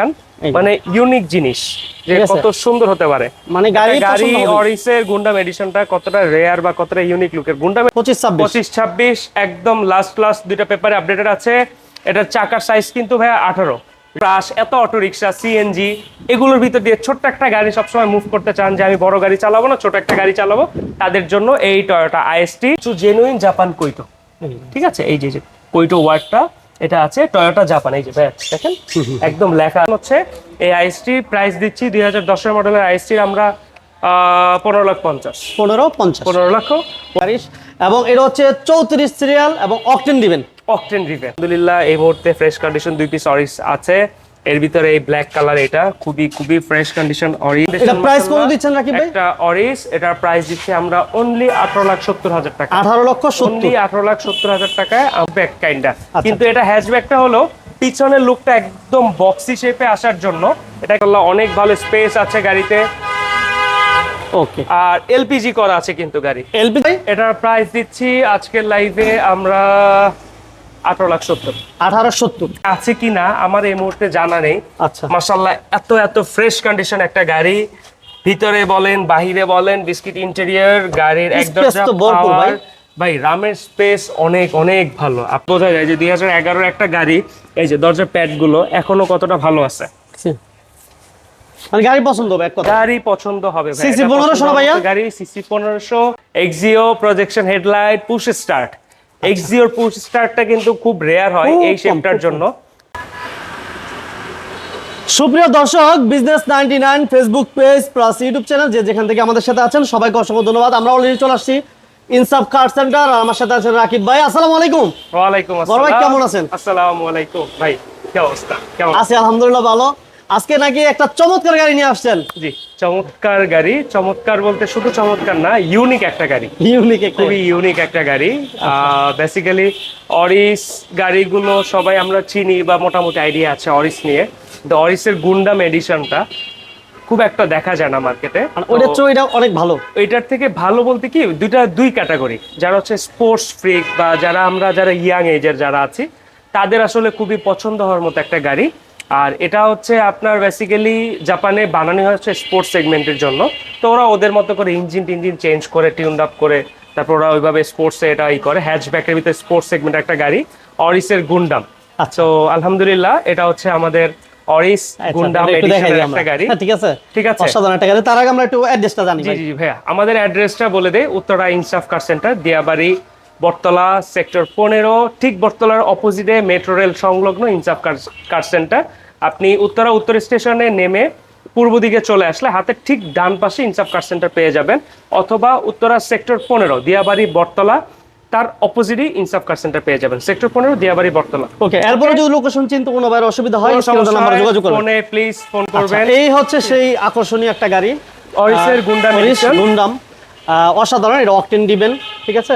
দেখান। মানে ইউনিক জিনিস যে কত সুন্দর হতে পারে। মানে গাড়ি অরিসের গুন্ডাম এডিশনটা কতটা রেয়ার বা কতটা ইউনিক লুকের গুন্ডাম পঁচিশ ছাব্বিশ। পঁচিশ ছাব্বিশ একদম লাস্ট লাস্ট দুইটা পেপারে আপডেটেড আছে। এটার চাকার সাইজ কিন্তু ভাইয়া আঠারো। এত সিএনজি এগুলোর ভিতর দিয়ে ছোট্ট একটা গাড়ি সবসময় মুভ করতে চান যে আমি বড় গাড়ি চালাবো না ছোট একটা গাড়ি চালাবো তাদের জন্য এই টয়োটা আইএসটি জেনুইন জাপান কৈটো ঠিক আছে? এই যে যে কৈটো ওয়ার্ডটা এটা আছে টয়োটা জাপান এই যে ব্যাচ দেখেন? একদম লেখা হচ্ছে। এই আইএসটি প্রাইস দিচ্ছি দুই হাজার দশের মডেলের আইএসটির আমরা পনেরো লাখ পঞ্চাশ। পনেরো পঞ্চাশ। পনেরো লক্ষ এবং এটা হচ্ছে চৌত্রিশ সিরিয়াল এবং অকটেন দিবেন। অকটেন দিবেন। আলহামদুলিল্লাহ এই মুহূর্তে ফ্রেশ কন্ডিশন দুই পিস অরিস আছে। এর ভিতরে এই ব্ল্যাক কালার এটা খুবই খুবই ফ্রেশ কন্ডিশন অরিস এটা প্রাইস কত দিচ্ছেন রাকিব ভাই? একটা অরিস এটার প্রাইস দিচ্ছি আমরা অনলি আঠারো লাখ সত্তর হাজার টাকা। আঠারো লক্ষ অনলি সত্তর আঠারো লাখ সত্তর হাজার টাকায় ব্যাক কাইন্ডা আচ্ছা। কিন্তু এটা হ্যাচব্যাকটা হলো পিছনের লুকটা একদম বক্সি শেপে আসার জন্য। এটা অনেক ভালো স্পেস আছে গাড়িতে। ওকে আর এলপিজি করা আছে কিন্তু গাড়ি। এলপিজি এটার প্রাইস দিচ্ছি আজকের লাইভে আমরা আঠারো লাখ সত্তর। আঠারো সত্তর। আছে কি না আমার এই মুহূর্তে জানা নেই। আচ্ছা। মাসাল্লাহ এত এত ফ্রেশ কন্ডিশন একটা গাড়ি। ভিতরে বলেন বাহিরে বলেন বিস্কিট ইন্টেরিয়র গাড়ির এক ভাই। ভাই রামের স্পেস অনেক অনেক ভালো। বোঝা যায় যে দুই হাজার এগারোর একটা গাড়ি এই যে দরজার প্যাডগুলো এখনও কতটা ভালো আছে? মানে গাড়ি পছন্দ হবে এক কথা। গাড়ি পছন্দ হবে ভাই। CC এটা 1500 পছন্দ ভাইয়া? গাড়ি সিসি পনেরোশো Axio projection headlight push start এক্সিওর push কিন্তু খুব রেয়ার হয় এই শেপটার জন্য। সুপ্রিয় দর্শক business ninety nine Facebook page plus YouTube channel যে যেখান থেকে আমাদের সাথে আছেন সবাইকে অসংখ্য ধন্যবাদ। আমরা অলরেডি চলে আসছি ইনসাফ কার সেন্টার আর আমার সাথে আছেন রাকিব ভাই। আসসালামু আলাইকুম। ওয়ালাইকুম বড় ভাই, আসসালাম। কেমন আছেন? আসসালামু আলাইকুম। ভাই কি অবস্থা? কেমন? আছি আলহামদুলিল্লাহ ভালো। আজকে নাকি একটা চমৎকার গাড়ি নিয়ে আসছেন। জি চমৎকার গাড়ি। চমৎকার বলতে শুধু চমৎকার না ইউনিক একটা গাড়ি। ইউনিক খুবই ইউনিক একটা গাড়ি। বেসিক্যালি অরিস গাড়িগুলো সবাই আমরা চিনি বা মোটামুটি আইডিয়া আছে অরিস নিয়ে। কিন্তু অরিসের গুন্ডাম এডিশনটা খুব একটা দেখা যায় না মার্কেটে ওইটার এটা অনেক ভালো। এটার থেকে ভালো বলতে কি দুইটা দুই ক্যাটাগরি যারা হচ্ছে স্পোর্টস ফ্রিক বা যারা আমরা যারা ইয়াং এজের যারা আছি তাদের আসলে খুবই পছন্দ হওয়ার মতো একটা গাড়ি। আর এটা হচ্ছে আপনার বেসিক্যালি জাপানে বানানো হচ্ছে স্পোর্টস সেগমেন্টের জন্য। তো ওরা ওদের মতো করে ইঞ্জিন টিঞ্জিন চেঞ্জ করে টিউন আপ করে তারপর ওরা ওইভাবে স্পোর্টসে এটা ই করে। হ্যাচব্যাকের ভিতরে স্পোর্টস সেগমেন্ট একটা গাড়ি অরিসের গুন্ডাম আচ্ছা। তো আলহামদুলিল্লাহ এটা হচ্ছে আমাদের অরিস আচ্ছা, গুন্ডাম এডিশনের একটা গাড়ি। হ্যাঁ, ঠিক আছে। ঠিক আছে? অসাধারণ একটা গাড়ি। তার আগে আমরা একটু অ্যাড্রেসটা জানি জি জি ভাইয়া। আমাদের অ্যাড্রেসটা বলে দেই Uttara Insaf car centre Diabari Bottola sector পনেরো ঠিক বটতলার অপোজিটে মেট্রো রেল সংলগ্ন ইনসাফ কার সেন্টার। আপনি উত্তরা উত্তর স্টেশনে নেমে পূর্ব দিকে চলে আসলে হাতের ঠিক ডান পাশে ইনসাফ কার সেন্টার পেয়ে যাবেন অথবা উত্তরা সেক্টর পনেরো দিয়াবাড়ি বটতলা তার অপোজিটই ইনসাফ কার সেন্টার পেয়ে যাবেন। সেক্টর পনেরো দিয়াবাড়ি বটতলা। ওকে এরপরে যদি লোকেশন চিনতে কোনো বাইরে অসুবিধা হয় নাম্বারে যোগাযোগ করবেন। ফোনে প্লিজ ফোন আচ্ছা, করবেন। এই হচ্ছে সেই আকর্ষণীয় একটা গাড়ি। অরিসের গুন্ডাম অরিস গুন্ডাম। অসাধারণ এটা অকটেন দিবেন ঠিক আছে?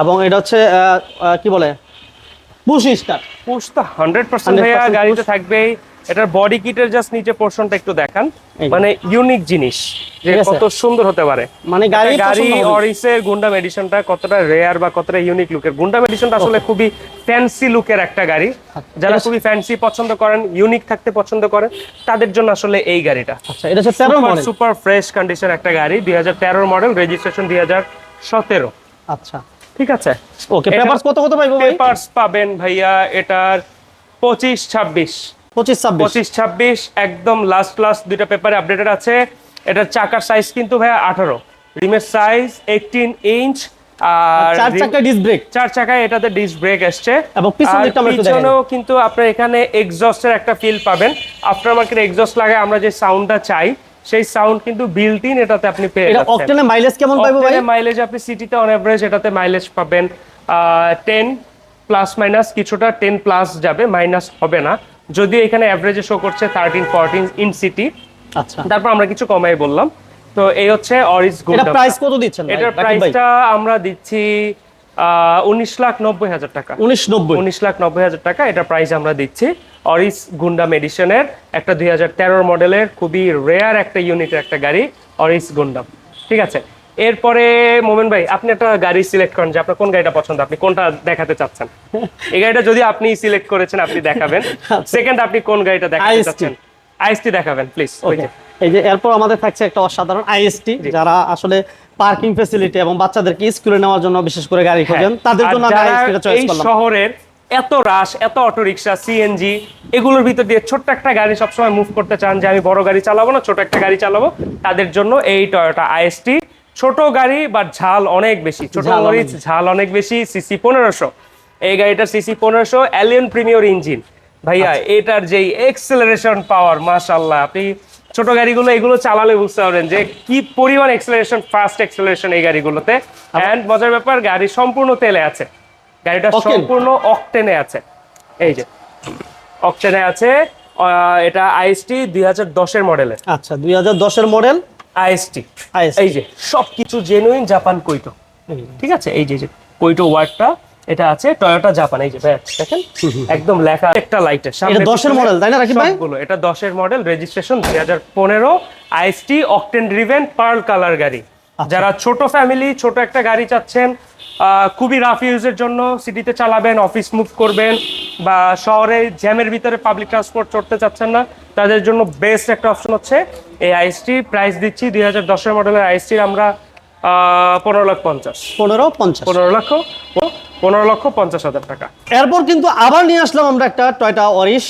এবং এটা হচ্ছে কি বলে? পুশ স্টার পুশ তো হান্ড্রেড পার্সেন্ট 100% ভাইয়া গাড়িতে। থাকবেই। এটার বডি কিটের জাস্ট নিচে পোর্শনটা একটু দেখান। মানে ইউনিক জিনিস যে কত সুন্দর হতে পারে। মানে গাড়ি গাড়ি অরিসের গুন্ডাম এডিশনটা কতটা রেয়ার বা কতটা ইউনিক লুকের গুন্ডাম এডিশনটা আসলে খুবই ফ্যান্সি লুকের একটা গাড়ি। যারা খুবই ফ্যান্সি পছন্দ করেন ইউনিক থাকতে পছন্দ করেন তাদের জন্য আসলে এই গাড়িটা। আচ্ছা এটা হচ্ছে তেরো মডেল সুপার ফ্রেশ কন্ডিশন একটা গাড়ি দুই হাজার তেরোর মডেল রেজিস্ট্রেশন দুই হাজার সতেরো। আচ্ছা। ঠিক আছে। ওকে পেপারস কত কত পাইবো ভাই? পেপারস পাবেন ভাইয়া এটার পঁচিশ ছাব্বিশ। পঁচিশ ছাব্বিশ। পঁচিশ ছাব্বিশ একদম লাস্ট লাস্ট দুইটা পেপারে আপডেটেড আছে। এটার চাকার সাইজ কিন্তু ভাইয়া আঠারো। রিমের সাইজ এইটিন ইঞ্চ আর চার চাকা ডিস ব্রেক চার চাকায় এটাতে ডিস্ক ব্রেক আসছে এবং পিছন দিকটা আমরা একটু। পিছনেও কিন্তু আপনার এখানে এক্সস্টের একটা ফিল পাবেন। আফটার মার্কেট এক্সস্ট লাগায় আমরা যে সাউন্ডটা চাই সেই সাউন্ড কিন্তু বিল্ট ইন এটাতে আপনি পেয়ে এটা অকটেনে মাইলেজ কেমন পাইবো ভাই? মাইলেজ আপনি সিটিতে অন এভারেজ এটাতে মাইলেজ পাবেন টেন প্লাস মাইনাস কিছুটা টেন প্লাস যাবে মাইনাস হবে না। যদি এখানে অ্যাভারেজে শো করছে থার্টিন ফোরটিন ইন সিটি আচ্ছা। তারপর আমরা কিছু কমাই বললাম। তো এই হচ্ছে অরিজ গুড এটা প্রাইস কত দিচ্ছেন এটার প্রাইসটা আমরা দিচ্ছি উনিশ লাখ নব্বই হাজার টাকা। উনিশ নব্বই। উনিশ লাখ নব্বই হাজার টাকা এটা প্রাইস আমরা দিচ্ছি। অরিস গুন্ডা এডিশনের একটা দুই হাজার মডেলের খুবই রেয়ার একটা ইউনিটের একটা গাড়ি অরিস গুন্ডাম ঠিক আছে? এরপরে মোমেন ভাই আপনি একটা গাড়ি সিলেক্ট করেন যে আপনার কোন গাড়িটা পছন্দ আপনি কোনটা দেখাতে চাচ্ছেন? এই গাড়িটা যদি আপনি সিলেক্ট করেছেন আপনি দেখাবেন। সেকেন্ড আপনি কোন গাড়িটা দেখাতে চাচ্ছেন? আইএসটি দেখাবেন প্লিজ এই যে এরপর আমাদের থাকছে একটা অসাধারণ আইএসটি যারা আসলে পার্কিং ফ্যাসিলিটি এবং বাচ্চাদেরকে স্কুলে নেওয়ার জন্য বিশেষ করে গাড়ি খোঁজেন তাদের জন্য আমি আইএসটিটা চয়েস। এই করলাম। শহরের এত রাশ এত অটো রিক্সা সিএনজি এগুলোর ভিতর দিয়ে ছোট্ট একটা গাড়ি সবসময় মুভ করতে চান যে আমি বড় গাড়ি চালাবো না ছোট একটা গাড়ি চালাবো তাদের জন্য এই টয়োটা আইএসটি ছোট গাড়ি বা ঝাল অনেক বেশি। ছোট মরিচ ঝাল অনেক বেশি সিসি পনেরোশো। এই গাড়িটার সিসি পনেরোশো অ্যালিয়ন প্রিমিয়র ইঞ্জিন ভাইয়া আচ্ছা। এটার যেই এক্সেলারেশন পাওয়ার মাশাল্লাহ আপনি ছোট গাড়িগুলো এগুলো চালালে বুঝতে পারবেন যে কি পরিমাণ এক্সেলারেশন ফাস্ট এক্সেলারেশন এই গাড়িগুলোতে। অ্যান্ড মজার ব্যাপার গাড়ি সম্পূর্ণ তেলে আছে। গাড়িটা সম্পূর্ণ অকটেনে আছে। এই যে। অকটেনে আছে এটা আইএসটি দুই হাজার দশের মডেলের। আচ্ছা দুই হাজার দশের মডেল? আইএসটি এই যে সবকিছু জেনুইন জাপান কৈটো ঠিক আছে? এই যে কৈটো ওয়ার্ডটা এটা আছে টয়োটা জাপান এই যে ব্যাচ দেখেন? একদম লেখা একটা লাইটের এটা 10 এর model, তাই না রাকিব ভাই? সবগুলো। এটা দশের মডেল রেজিস্ট্রেশন দুই হাজার পনেরো। IST octane driven pearl colour গাড়ি। আচ্ছা। যারা ছোট ফ্যামিলি ছোট একটা গাড়ি চাচ্ছেন খুবই রাফ ইউজের জন্য সিটিতে চালাবেন অফিস মুভ করবেন বা শহরে জ্যামের ভিতরে পাবলিক ট্রান্সপোর্ট চড়তে চাচ্ছেন না তাদের জন্য বেস্ট একটা অপশন হচ্ছে এই আইএসটি প্রাইস দিচ্ছি দুই হাজার দশের মডেলের আইএসটির আমরা পনেরো লাখ পঞ্চাশ। পনেরো পঞ্চাশ। পনেরো লক্ষ ও পনেরো লক্ষ পঞ্চাশ হাজার টাকা। এরপর কিন্তু আবার নিয়ে আসলাম আমরা একটা টয়টা অরিশ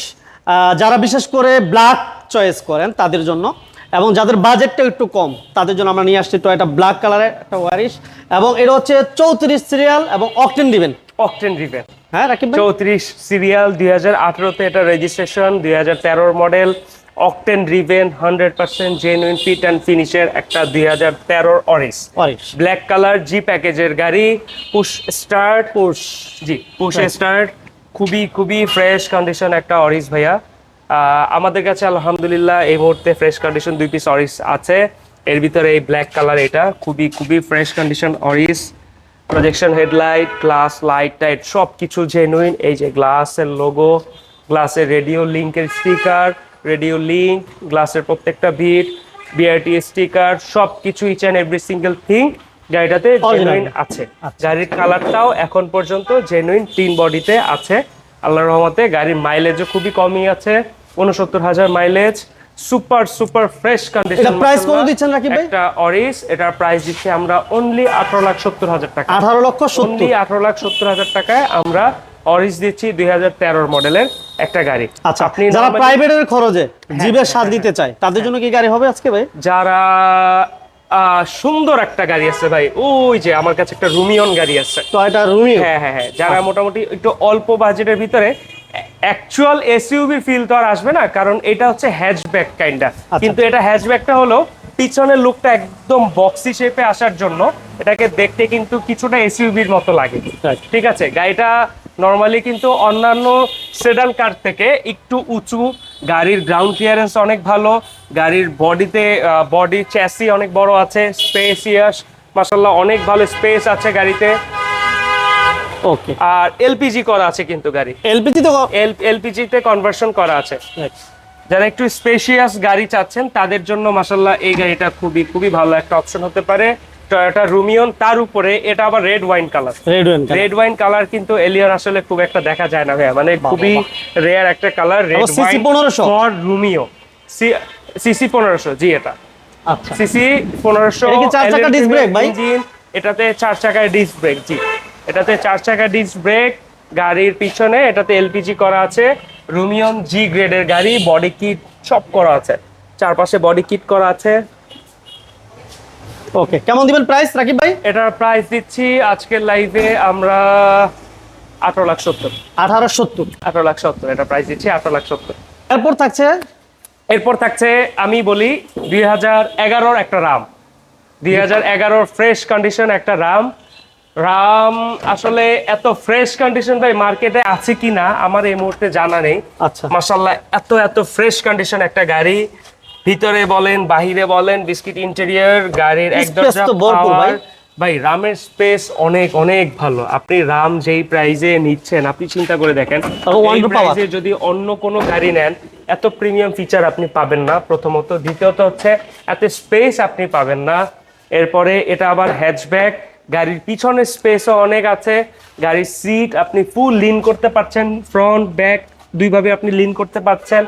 যারা বিশেষ করে ব্ল্যাক চয়েস করেন তাদের জন্য। এবং যাদের বাজেটটা একটু কম তাদের জন্য আমরা নিয়ে আসছি টয়টা ব্ল্যাক কালারের একটা ওয়ারিশ এবং এটা হচ্ছে চৌত্রিশ সিরিয়াল এবং অকটেন দিবেন অকটেন রিভেন হ্যাঁ রাকিব চৌত্রিশ সিরিয়াল দুই হাজার আঠেরোতে এটা রেজিস্ট্রেশন দুই হাজার তেরোর model octane driven hundred percent genuine fit and ফিনিশের একটা দুই হাজার তেরোর অরিশ ব্ল্যাক কালার জি প্যাকেজের গাড়ি push start push G push start খুবই খুবই ফ্রেশ কন্ডিশন একটা অরিস ভাইয়া। আমাদের কাছে আলহামদুলিল্লাহ এই মুহূর্তে ফ্রেশ কন্ডিশন দুই পিস অরিস আছে। এর ভিতরে এই ব্ল্যাক কালার এটা খুবই খুবই fresh condition Auris projection headlight glass light tight সব কিছু জেনুইন এই যে গ্লাসের লোগো গ্লাসের রেডিও লিঙ্কের স্টিকার রেডিও লিঙ্ক গ্লাসের প্রত্যেকটা বিট বিআরটি স্টিকার সব কিছু each and every single thing গাড়িটাতে জেনুইন আছে। গাড়ির কালারটাও এখন পর্যন্ত জেনুইন তিন বডিতে আছে। আল্লাহর রহমতে গাড়ির মাইলেজও খুবই কমই আছে। উনসত্তর হাজার mileage super super fresh condition এটা price কত দিচ্ছেন রাকিব ভাই? একটা অরিস এটার প্রাইস দিচ্ছি আমরা অনলি আঠারো লাখ সত্তর হাজার টাকা। আঠারো লক্ষ অনলি সত্তর আঠারো লাখ সত্তর হাজার টাকায় আমরা অরিস দিচ্ছি দুই হাজার তেরোর মডেলের একটা গাড়ি। আচ্ছা আপনি যারা প্রাইভেটের খরচে জিবের স্বাদ দিতে চায় তাদের জন্য কি গাড়ি হবে আজকে ভাই? যারা সুন্দর একটা গাড়ি আছে ভাই ওই যে আমার কাছে একটা রুমিয়ন গাড়ি আছে। টয়টা রুমি হ্যাঁ হ্যাঁ হ্যাঁ যারা মোটামুটি একটু অল্প বাজেটের ভিতরে অ্যাকচুয়াল এসইউভি ফিল তো আর আসবে না কারণ এটা হচ্ছে হ্যাচব্যাক কাইন্ডা কিন্তু এটা হ্যাচব্যাকটা হলো পিছনের লুকটা একদম বক্সি শেপে আসার জন্য এটাকে দেখতে কিন্তু কিছুটা এসইউভির মতো লাগে। ঠিক আছে গাড়িটা নর্মালি কিন্তু অন্যান্য সেডান কার থেকে একটু উঁচু গাড়ির গ্রাউন্ড ক্লিয়ারেন্স অনেক ভালো গাড়ির বডিতে বডি চ্যাসি অনেক বড় আছে স্পেসিয়াস মাসাল্লাহ অনেক ভালো স্পেস আছে গাড়িতে। ওকে আর এলপিজি করা আছে কিন্তু গাড়ি। এলপিজি তো এল এলপিজিতে কনভার্সন করা আছে। যারা একটু স্পেশিয়াস গাড়ি চাচ্ছেন তাদের জন্য মাসাল্লাহ এই গাড়িটা খুবই খুবই ভালো একটা অপশন হতে পারে। টয়োটা রুমিয়ন তার উপরে এটা আবার red wine colour red wine red wine colour কিন্তু এলিয়ন আসলে খুব একটা দেখা যায় না ভাইয়া। মানে খুবই রেয়ার একটা colour red wine 1500 for Rumion CC পনেরোশো জি এটা। আচ্ছা। সিসি পনেরোশো এটা কি চার চাকার disc brake ভাই? ইঞ্জিন এটাতে চার চাকার ডিস্ক ব্রেক জি। এটাতে চার চাকার ডিস্ক ব্রেক গাড়ির পিছনে এটাতে এলপিজি করা আছে রুমিয়ন জি গ্রেডের গাড়ি বডি কিট সব করা আছে। চারপাশে বডি কিট করা আছে। ওকে কেমন দিবেন প্রাইস রাকিব ভাই? এটার প্রাইস দিচ্ছি আজকের লাইভে আমরা আঠারো লাখ সত্তর। আঠারো সত্তর। আঠারো লাখ সত্তর এটা প্রাইস দিচ্ছি আঠারো লাখ সত্তর। এরপর থাকছে? এরপর থাকছে আমি বলি দুই হাজার এগারোর একটা রাম দুই হাজার এগারোর ফ্রেশ কন্ডিশন একটা রাম রাম আসলে এত ফ্রেশ কন্ডিশন ভাই মার্কেটে আছে কি না আমার এই মুহূর্তে জানা নেই। আচ্ছা। মাসাল্লাহ এত এত ফ্রেশ কন্ডিশন একটা গাড়ি। ভিতরে বলেন বাহিরে বলেন বিস্কিট ইন্টেরিয়র গাড়ির এক Space দরজা তো ভরপুর ভাই। রামের স্পেস অনেক অনেক ভালো। আপনি রাম যেই প্রাইজে নিচ্ছেন আপনি চিন্তা করে দেখেন। প্রাইজে যদি অন্য কোনো গাড়ি নেন এত প্রিমিয়াম ফিচার আপনি পাবেন না। প্রথমত দ্বিতীয়ত হচ্ছে এত স্পেস আপনি পাবেন না। এরপরে এটা আবার হ্যাচব্যাক গাড়ির পিছনে স্পেসও অনেক আছে। গাড়ির সিট আপনি ফুল লিন করতে পারছেন ফ্রন্ট ব্যাক দুইভাবে আপনি লিন করতে পারছেন।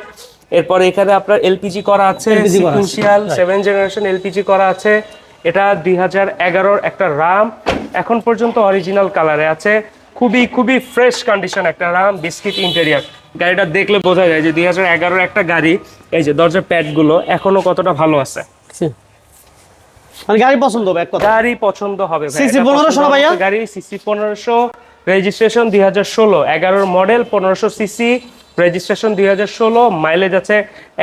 এরপর এখানে আপনার এলপিজি করা আছে সিকুয়েন্সিয়াল সেভেন জেনারেশন এলপিজি করা আছে। এটা দুই হাজার এগারোর একটা রাম এখন পর্যন্ত অরিজিনাল কালারে আছে। খুবই খুবই ফ্রেশ কন্ডিশন একটা রাম বিস্কিট ইন্টেরিয়ার গাড়িটা দেখলে বোঝা যায় যে দুই হাজার এগারোর একটা গাড়ি এই যে দরজার প্যাডগুলো এখনও কতটা ভালো আছে। মানে গাড়ি পছন্দ হবে এক কথা। গাড়ি পছন্দ হবে ভাই। CC 1500 না ভাইয়া? গাড়ি সিসি পনেরোশো রেজিস্ট্রেশন দুই হাজার ষোলো এগারোর মডেল পনেরোশো সিসি রেজিস্ট্রেশন দুই হাজার ষোলো মাইলেজ আছে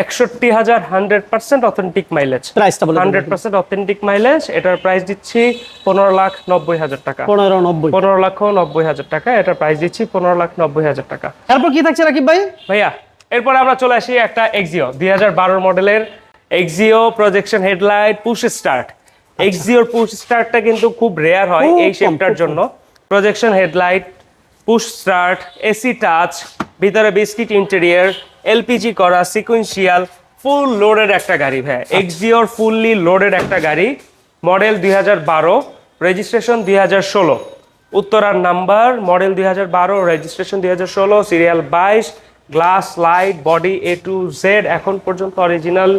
একষট্টি হাজার হান্ড্রেড পার্সেন্ট অথেন্টিক মাইলেজ প্রাইসটা বলে হান্ড্রেড পার্সেন্ট অথেন্টিক মাইলেজ এটার প্রাইস দিচ্ছি পনেরো লাখ নব্বই হাজার টাকা। পনেরো নব্বই। পনেরো লক্ষ নব্বই হাজার টাকা এটার প্রাইস দিচ্ছি পনেরো লাখ নব্বই হাজার টাকা। তারপর কি থাকছে রাকিব ভাই? ভাইয়া এরপর আমরা চলে আসি একটা এক্সিও দুই হাজার বারোর মডেলের Axio projection headlight push start এক্সিওর push স্টার্টটা কিন্তু খুব রেয়ার হয় এই শেপটার জন্য। Projection headlight push start AC touch ভিতরে বিস্কিট ইন্টেরিয়ার এলপিজি করা সিকুয়েন্সিয়াল ফুল লোডেড একটা গাড়ি ভাই। এক্সিওর ফুললি লোডেড একটা গাড়ি। মডেল দুই হাজার বারো রেজিস্ট্রেশন দুই হাজার ষোলো। উত্তরার নাম্বার মডেল দুই হাজার বারো রেজিস্ট্রেশন দুই হাজার ষোলো সিরিয়াল বাইশ glass light body A to Z এখন পর্যন্ত অরিজিনাল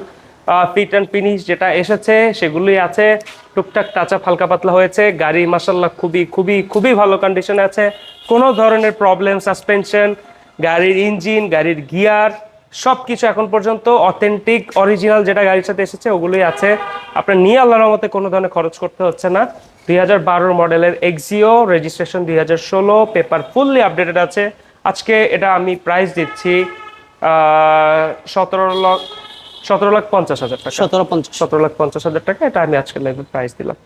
ফিট অ্যান্ড ফিনিশ যেটা এসেছে, সেগুলোই আছে। টুকটাক টাচা হালকা পাতলা হয়েছে। গাড়ি মাসাল্লাহ খুবই খুবই খুবই ভালো কন্ডিশনে আছে। কোনো ধরনের প্রবলেম সাসপেনশন গাড়ির ইঞ্জিন গাড়ির গিয়ার সব কিছু এখন পর্যন্ত অথেন্টিক অরিজিনাল যেটা গাড়ির সাথে এসেছে, ওগুলোই আছে। আপনার নিয়ে আল্লাহর মতে কোনো ধরনের খরচ করতে হচ্ছে না। দুই হাজার মডেলের এক্সিও রেজিস্ট্রেশন দুই হাজার ষোলো পেপার ফুললি আপডেটেড আছে। আজকে এটা আমি প্রাইস দিচ্ছি সতেরো লাখ সতেরো লাখ পঞ্চাশ হাজার টাকা। সতেরো পঞ্চাশ। সতেরো লাখ পঞ্চাশ হাজার টাকা এটা আমি আজকে লাইভে প্রাইস দিলাম।